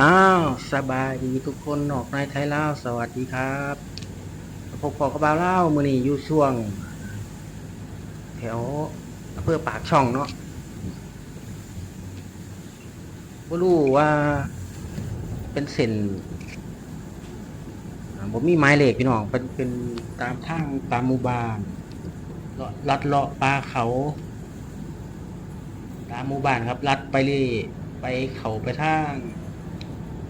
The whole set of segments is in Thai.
อ้าวสบายดีทุกคนออกในไทยเล่าสวัสดีครับพบพอกระบาเล่ามือนี้อยู่ช่วง แถวอำเภอปากช่องเนาะบ่รู้ว่าเป็นเส้นผมมีไม้เหล็กพี่น้องเป็นเป็นตามทางตามหมู่บ้านเละลัดเลาะป่าเขา ตามหมู่บ้านครับลัดไปเรื่อยไปเขาไปทาง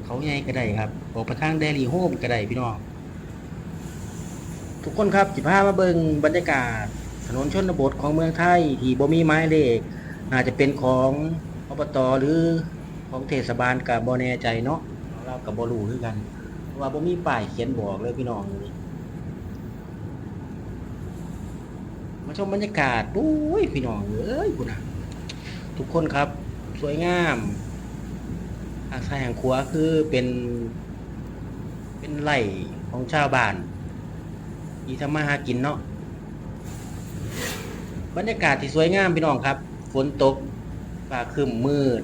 เขาใหญ่ก็ได้ครับออกไปทางเดลี่โฮมก็ได้พี่น้องทุกคนครับจิพามาเบิงบรรยากาศ ถนนชนบทของเมืองไทย ที่บ่มีไม้เลขน่าจจะเป็นของอบตหรือของเทศบาลกับบ่แน่ใจเนาะเรากับบรู้คือกันว่าบ่มีป้ายเขียนบอกเลยพี่น้องมาชมบรรยากาศปุ้ยพี่น้องเอ้ยคุณนะทุกคนครับ สวยงาม ทางซ้ายทางขวคือเป็น เป็นไร่ของชาวบ้านที่ทำมาหากินเนาะบรรยากาศที่สวยงามพี่น้องครับ ฝนตกฟ้าครึมมืด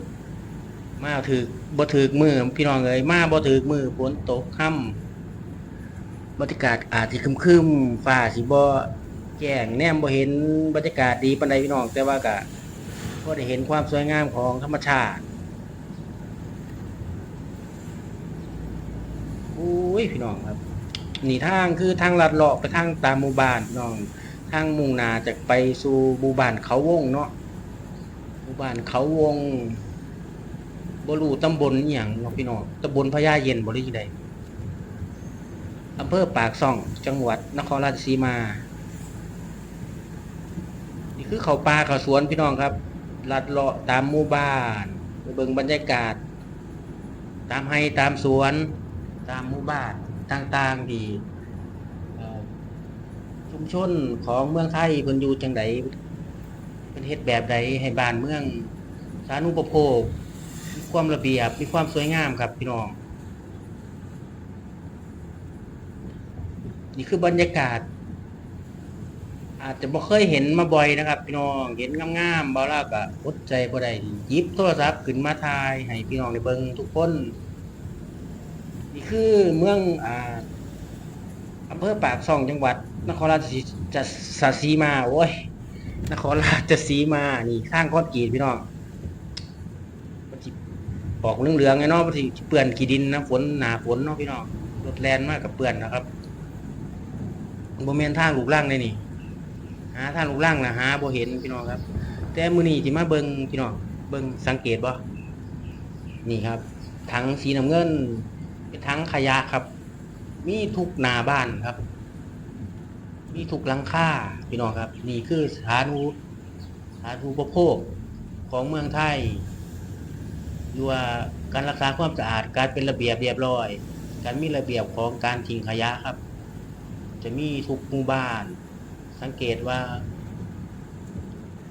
มาถือบ่ถือมือพี่น้องเอ้ยมาบ่ถือมือฝนตกค่ำบรรยากาศอาจสิคึมๆฟ้าสิบ่แจ้งแนมบ่เห็นบรรยากาศดีปานใดพี่น้องแต่ว่าก็ได้เห็นความสวยงามของธรรมชาติ อุ้ยพี่น้องครับหนีทางคือทางลัดเลาะไปทางตามหมู่บ้านน้องทางมุ่งนาจะไปสู่หมู่บ้านเขาวงเนาะหมู่บ้านเขาวงบรูตำบลอหย่างเนาะพี่น้องตำบลพญาเย็นบริใดอำเภอปากซ่อง จังหวัดนครราชสีมา นี่คือเขาป่าเขาสวนพี่น้องครับลัดเลาะตามหมู่บ้านไปเบิ่งบรรยากาศ ตามให้ตามสวน ตามหมู่บ้านต่างๆที่ชุมชนของเมืองไทยเพิ่นอยู่จังไดเป็นเฮ็ดแบบใดให้บ้านเมืองสาธารณูปโภคมีความระเบียบมีความสวยงามครับพี่น้อง นี่คือบรรยากาศ อาจจะบ่เคยเห็นมาบ่อยนะครับ พี่น้องเห็นงามๆบ่ล่ะก็อดใจบ่ได้หยิบโทรศัพท์ขึ้นมาถ่ายให้พี่น้องได้เบิ่งทุกคน คือเมืองอ่าอำเภอปากซ่องจังหวัด นครราชสีจะสาสีมาโอ้ยนครราชสีมานี่ข้างคอนกรีตพี่น้องมันสิปอกเหลืองๆไงเนาะมันสิเปื้อนขี้ดินนะฝนหนาฝนเนาะพี่น้องรถแลนมากกับเปื้อนนะครับบ่แม่นทางลูกล่างเลยนี่หาทางลูกล่างนะหาบ่เห็นพี่น้องครับ แต่มือนี้สิมาเบิงพี่น้องเบิงสังเกตบ่นี่ครับถังสีน้ำเงิน เป็นถังขยะครับ มีทุกหนาบ้านครับ มีทุกหลังคาพี่น้องครับ นี่คือสถานูสถานูปโภคของเมืองไทยหรือว่าการรักษาความสะอาดการเป็นระเบียบเรียบร้อย การมีระเบียบของการทิ้งขยะครับ จะมีทุกหมู่บ้าน สังเกตว่า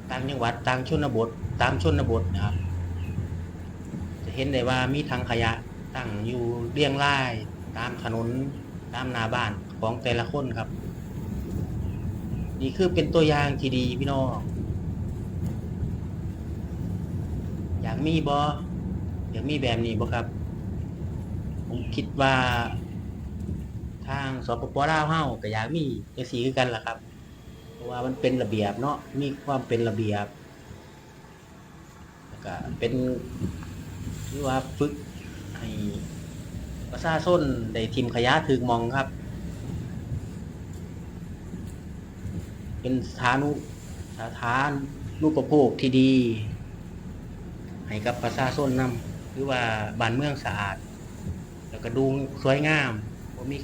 ต่างจังหวัดต่างชนบทตามชนบทนะครับ จะเห็นได้ว่ามีถังขยะ ตั้งอยู่เรียงรายตามถนนตามนาบ้านของแต่ละคนครับ นี่คือเป็นตัวอย่างที่ดีพี่น้องอยากมีบออยากมีแบบนี้บ่ครับ ผมคิดว่า ทางสปปลาวเฮาก็อยากมีจังซี่คือกันล่ะครับ เพราะว่ามันเป็นระเบียบเนาะมีความเป็นระเบียบแล้วก็เป็นที่ว่าฝึก ประชาชนได้ทิมขยะถึกหมองครับ เป็นสถานุสถานรูปโภคที่ดี ให้กับประชาชนนำหรือว่าบ้านเมืองสะอาด แล้วก็ดูสวยงามบ่มี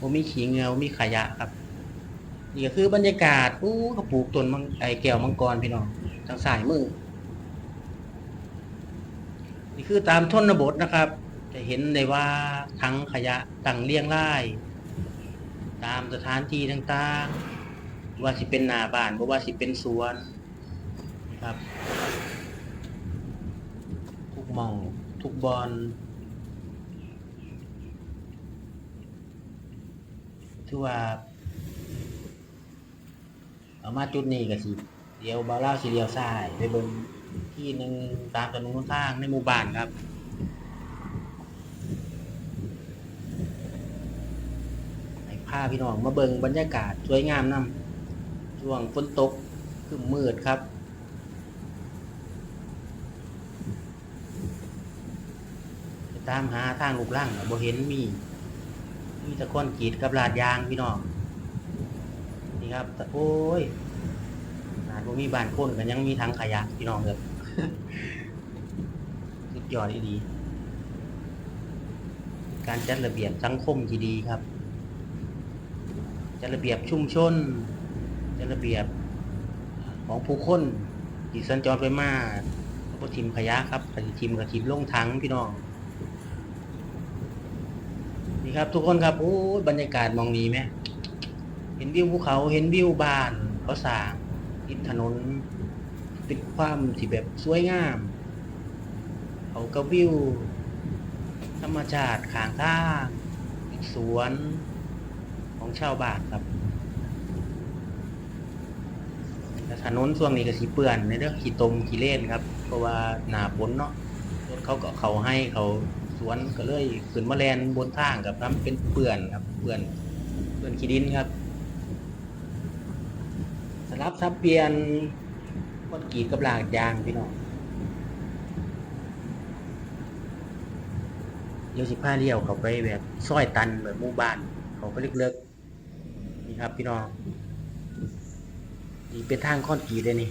บ่มีขี้เงือบ่มีขยะครับนี่ก็คือบรรยากาศอู้เขาปลูกต้นมังไอแก้วมังกรพี่น้องทางสายมือนี่คือตามทนบทนะครับ จะเห็นได้ว่าทั้งขยะตั้งเรียงรายตามสถานที่ต่างๆ ว่าสิเป็นหน้าบ้านบ่ว่าสิเป็นสวนนะครับ ทุกมองทุกบอลถือว่าเอามาจุดนี้ก็สิเดียวบาเล่าสิเดียวซ้ายไปเบิ่งที่หนึ่งตามถนนหนทางในหมู่บ้านครับาพี่น้องมาเบิ่งบรรยากาศสวยงามนํช่วงฝนตกครึ้มมืดครับ ตามหาทางลูกล่างบ่เห็นมีมีตะก้อนกรีดกับลาดยางพี่น้องนี่ครับแต่โอ้ยอาจบ่มีบ้านคนกันยังมีทางขยะพี่น้องเด้อสุดยอดอีดี การจัดระเบียบสังคมที่ดีครับ จัดระเบียบชุมชนจัดระเบียบของผู้คนที่สัญจรไปมาแล้วก็ทิมขยะครับปฏิทิมกับทิมลงถังพี่น้องนี่ครับ ทุกคนครับโอ้บรรยากาศมองนี้ไหมเห็นวิวภูเขาเห็นวิวบ้านเขาสร้างติดถนนเป็นความที่แบบสวยงาม เขาก็วิว ธรรมชาติข้างทางสวน ของชาวบ้านครับถนนช่วงนี้ก็สีเปื่อนในเรื่องขี่ตมขี่เล่นครับ เพราะว่าหนาฝนเนาะรถเขาก็เขาให้เขาสวนก็เลยขึ้นมาแลนบนทางกับทำเป็นเปื่อนครับ เปื่อนเปื่อนขี้ดินครับสลับซับเปลี่ยนก้อนกีดกับลากยางพี่น้องเดี๋ยวสิพาเลี้ยวเขาไปแบบซอยตันแบบหมู่บ้านเขาก็เลิกๆ ครับพี่น้องนี่เป็นทางก้อนกีเลยนี่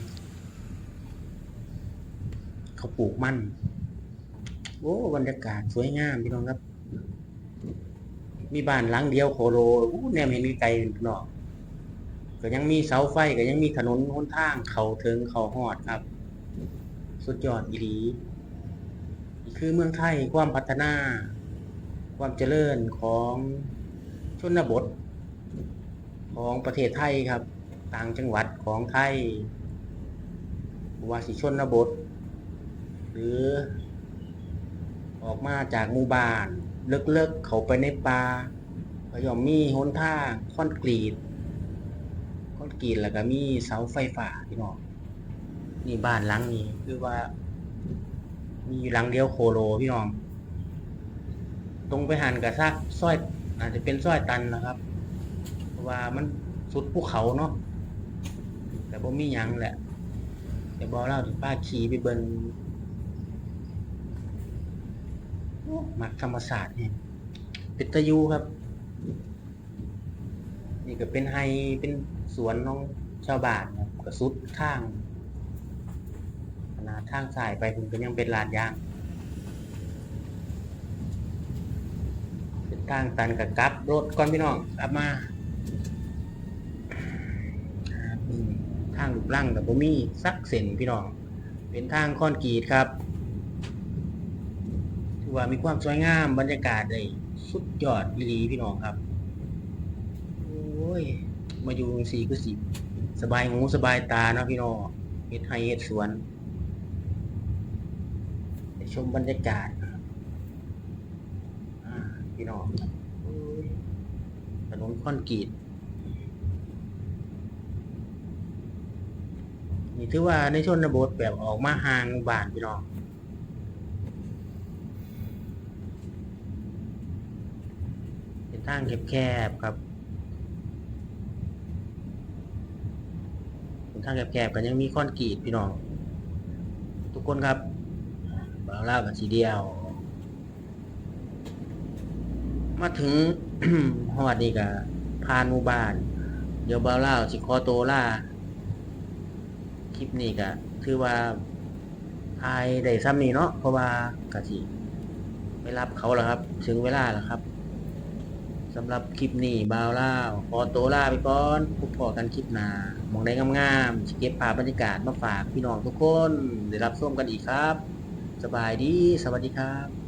เขาปลูกมัน โอ้บรรยากาศสวยงามพี่น้องครับ มีบ้านหลังเดียวโคโลอู้แนมเห็นไกลพี่น้องก็ยังมีเสาไฟก็ยังมีถนนหนทางเขาถึงเขาหอดครับ สุดยอดอีหลีนี่คือเมืองไทยความพัฒนา ความเจริญของชนบท ของประเทศไทยครับ ต่างจังหวัดของไทยวาสิชนบท หรือ ออกมาจากหมู่บ้าน เลิกๆเขาไปในป่าก็ย่อมมีหนทางคอนกรีตคอนกรีตแล้วก็มีเสาไฟฟ้าพี่น้องนี่บ้านหลังนี้คือว่า มีหลังเดียวโคโลพี่น้อง ตรงไปหันกับซักซอยอาจจะเป็นซอยตันนะครับ ว่ามันสุดภูเขาเนาะแต่บ่มีหยังแหละเดี๋ยวบอกเล่าถึงป้าขี่ไปเบิงโอ้มักธรรมศาสตร์เนี่ยเป็นตยูครับ นี่ก็เป็นไฮเป็นสวนน้องชาวบ้านครับก็สุดทางขนาดทางสายไปผมก็ยังเป็นลานยางเป็นทางตันกับกลับรถก่อนพี่น้องกลับมาอ่านี่ ทางลูกลังกับบ่มีสักเส้นพี่น้อง เป็นทางคอนกรีตครับถือว่ามีความสวยงามบรรยากาศเลยสุดยอดหลีพี่น้องครับ โอ้ย มาอยู่จังสีคือสิสบายหูสบายตาเนาะพี่น้องเฮ็ดไฮเฮ็ดสวนไปชมบรรยากาศพี่น้องถนนคอนกรีต นี่ถือว่าในชนบทแบบออกมาห่างบ้านพี่น้องเป็นทางแคบๆครับเป็นทางแคบๆกันยังมีคอนกรีตพี่น้อง ทุกคนครับบาเล่ากับสีเดียว มาถึงฮอดนี่กับพานหมู่บ้าน เดี๋ยวบาเล่าสิคอโตล่า คลิปนี้ก็ถือว่าทายได้ซ้ำนี่เนาะเพราะว่ากะสิไปรับเขาแล้วครับ ถึงเวลาแล้วครับสำหรับคลิปนี้บ่าวเล่าขอโตัวลาไปก่อนพบพอกันคลิปหน้ามองได้งามๆสิเก็บภาพบรรยากาศมาฝากพี่น้องทุกคนได้รับชมกันอีกครับ สบายดี สวัสดีครับ